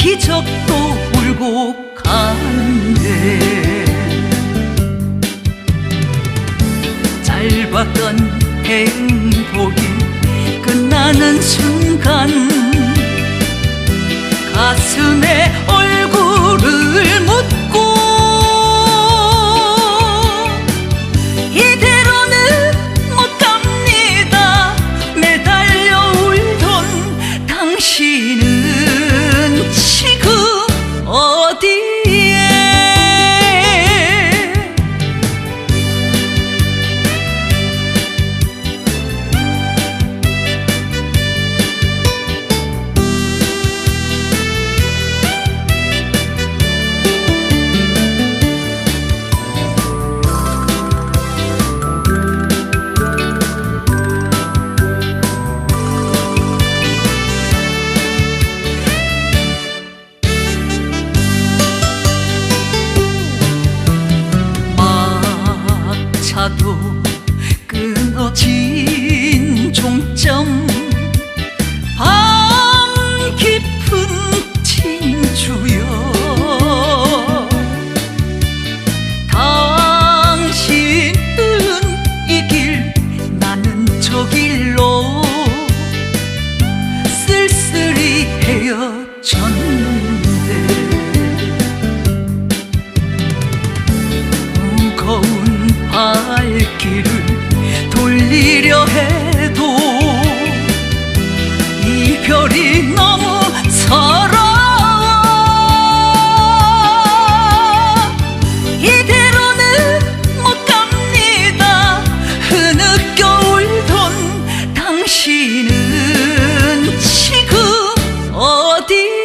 기적도 울고 간데, 짧았던 행복이 끝나는 순간 가슴에 narrador 우리 너무 서러워. 이대로는 못 갑니다. 흐느껴울 돈 당신은 지금 어디